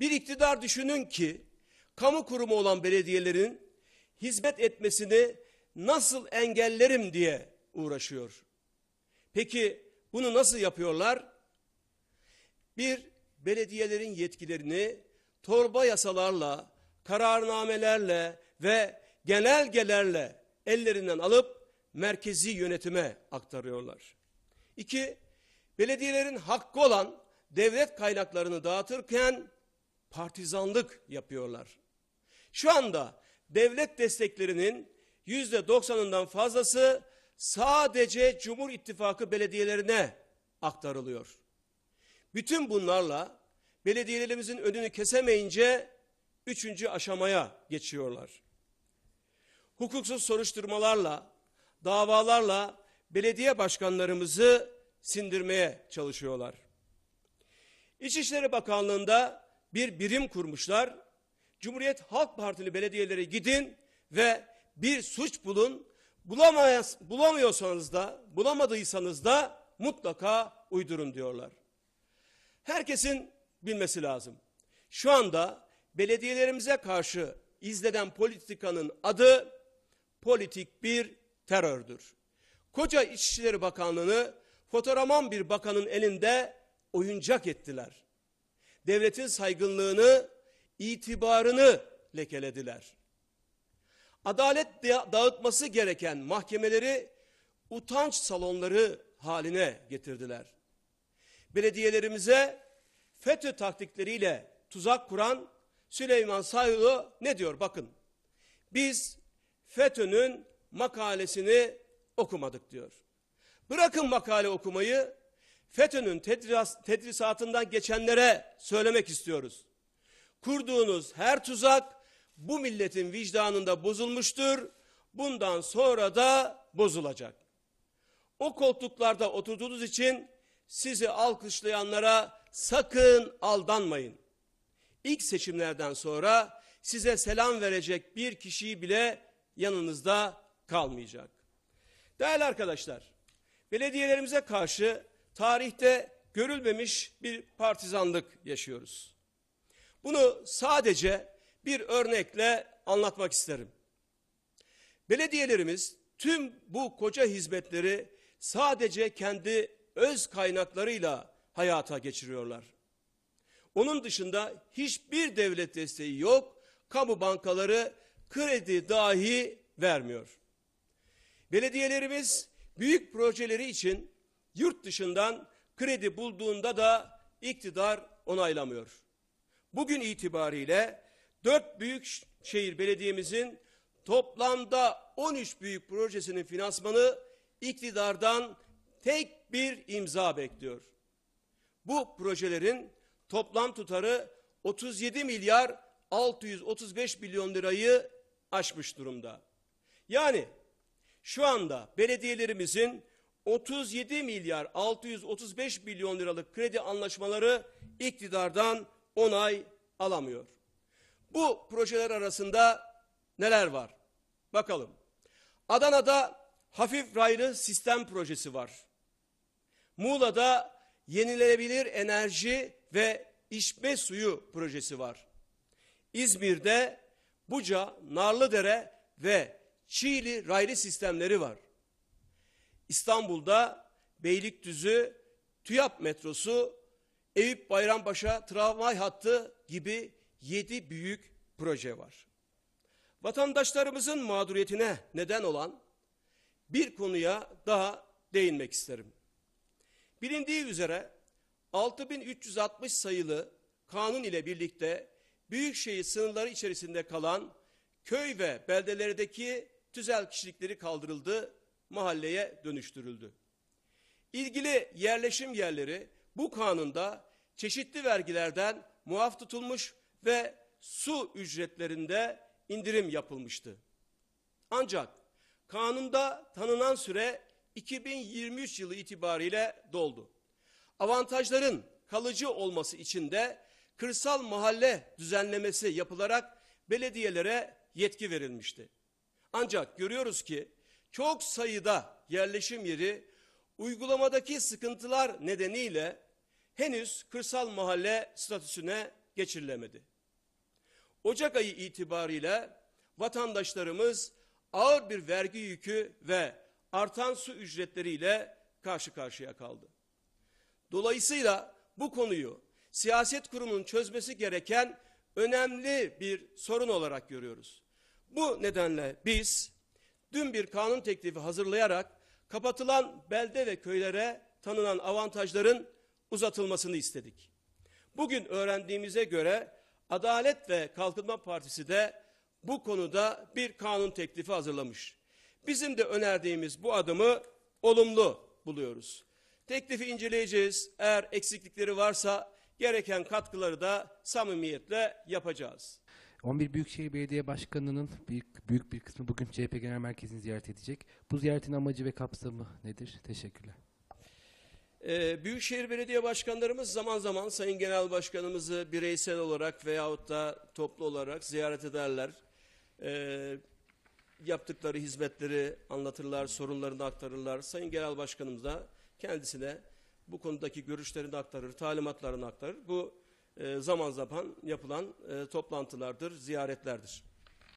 Bir iktidar düşünün ki kamu kurumu olan belediyelerin hizmet etmesini nasıl engellerim diye uğraşıyor. Peki bunu nasıl yapıyorlar? Bir, belediyelerin yetkilerini torba yasalarla, kararnamelerle ve genelgelerle ellerinden alıp merkezi yönetime aktarıyorlar. İki, belediyelerin hakkı olan devlet kaynaklarını dağıtırken partizanlık yapıyorlar. Şu anda devlet desteklerinin yüzde doksanından fazlası sadece Cumhur İttifakı belediyelerine aktarılıyor. Bütün bunlarla belediyelerimizin önünü kesemeyince üçüncü aşamaya geçiyorlar. Hukuksuz soruşturmalarla, davalarla belediye başkanlarımızı sindirmeye çalışıyorlar. İçişleri Bakanlığı'nda bir birim kurmuşlar. Cumhuriyet Halk Partili belediyelere gidin ve bir suç bulun. Bulamayas, bulamıyorsanız da, bulamadıysanız da mutlaka uydurun diyorlar. Herkesin bilmesi lazım. Şu anda belediyelerimize karşı izlenen politikanın adı politik bir terördür. Koca İçişleri Bakanlığı'nı fotoğraman bir bakanın elinde oyuncak ettiler. Devletin saygınlığını, itibarını lekelediler. Adalet dağıtması gereken mahkemeleri utanç salonları haline getirdiler. Belediyelerimize FETÖ taktikleriyle tuzak kuran Süleyman Sayılı ne diyor bakın. Biz FETÖ'nün makalesini okumadık diyor. Bırakın makale okumayı FETÖ'nün tedris, tedrisatından geçenlere söylemek istiyoruz. Kurduğunuz her tuzak bu milletin vicdanında bozulmuştur. Bundan sonra da bozulacak. O koltuklarda oturduğunuz için sizi alkışlayanlara sakın aldanmayın. İlk seçimlerden sonra size selam verecek bir kişiyi bile yanınızda kalmayacak. Değerli arkadaşlar, belediyelerimize karşı tarihte görülmemiş bir partizanlık yaşıyoruz. Bunu sadece bir örnekle anlatmak isterim. Belediyelerimiz tüm bu koca hizmetleri sadece kendi öz kaynaklarıyla hayata geçiriyorlar. Onun dışında hiçbir devlet desteği yok, kamu bankaları kredi dahi vermiyor. Belediyelerimiz büyük projeleri için yurt dışından kredi bulduğunda da iktidar onaylamıyor. Bugün itibariyle dört büyük şehir belediyemizin toplamda 13 büyük projesinin finansmanı iktidardan tek bir imza bekliyor. Bu projelerin toplam tutarı 37 milyar 635 milyon lirayı aşmış durumda. Yani şu anda belediyelerimizin 37 milyar 635 milyon liralık kredi anlaşmaları iktidardan onay alamıyor. Bu projeler arasında neler var? Bakalım. Adana'da hafif raylı sistem projesi var. Muğla'da yenilenebilir enerji ve içme suyu projesi var. İzmir'de Buca, Narlıdere ve Çiğli raylı sistemleri var. İstanbul'da Beylikdüzü, TÜYAP metrosu, Eyüp Bayrampaşa tramvay hattı gibi yedi büyük proje var. Vatandaşlarımızın mağduriyetine neden olan bir konuya daha değinmek isterim. Bilindiği üzere 6360 sayılı kanun ile birlikte büyükşehir sınırları içerisinde kalan köy ve beldelerdeki tüzel kişilikleri kaldırıldı, mahalleye dönüştürüldü. İlgili yerleşim yerleri bu kanunda çeşitli vergilerden muaf tutulmuş ve su ücretlerinde indirim yapılmıştı. Ancak kanunda tanınan süre 2023 yılı itibariyle doldu. Avantajların kalıcı olması için de kırsal mahalle düzenlemesi yapılarak belediyelere yetki verilmişti. Ancak görüyoruz ki çok sayıda yerleşim yeri uygulamadaki sıkıntılar nedeniyle henüz kırsal mahalle statüsüne geçirilemedi. Ocak ayı itibariyle vatandaşlarımız ağır bir vergi yükü ve artan su ücretleriyle karşı karşıya kaldı. Dolayısıyla bu konuyu siyaset kurumunun çözmesi gereken önemli bir sorun olarak görüyoruz. Bu nedenle biz dün bir kanun teklifi hazırlayarak kapatılan belde ve köylere tanınan avantajların uzatılmasını istedik. Bugün öğrendiğimize göre Adalet ve Kalkınma Partisi de bu konuda bir kanun teklifi hazırlamış. Bizim de önerdiğimiz bu adımı olumlu buluyoruz. Teklifi inceleyeceğiz. Eğer eksiklikleri varsa gereken katkıları da samimiyetle yapacağız. 11 Büyükşehir Belediye Başkanı'nın büyük, büyük bir kısmı bugün CHP Genel Merkezi'ni ziyaret edecek. Bu ziyaretin amacı ve kapsamı nedir? Teşekkürler. Ee, Büyükşehir Belediye Başkanlarımız zaman zaman Sayın Genel Başkanımızı bireysel olarak veyahut da toplu olarak ziyaret ederler. Ee, yaptıkları hizmetleri anlatırlar, sorunlarını aktarırlar. Sayın Genel Başkanımız da kendisine bu konudaki görüşlerini aktarır, talimatlarını aktarır. Bu zaman zaman yapılan e, toplantılardır, ziyaretlerdir.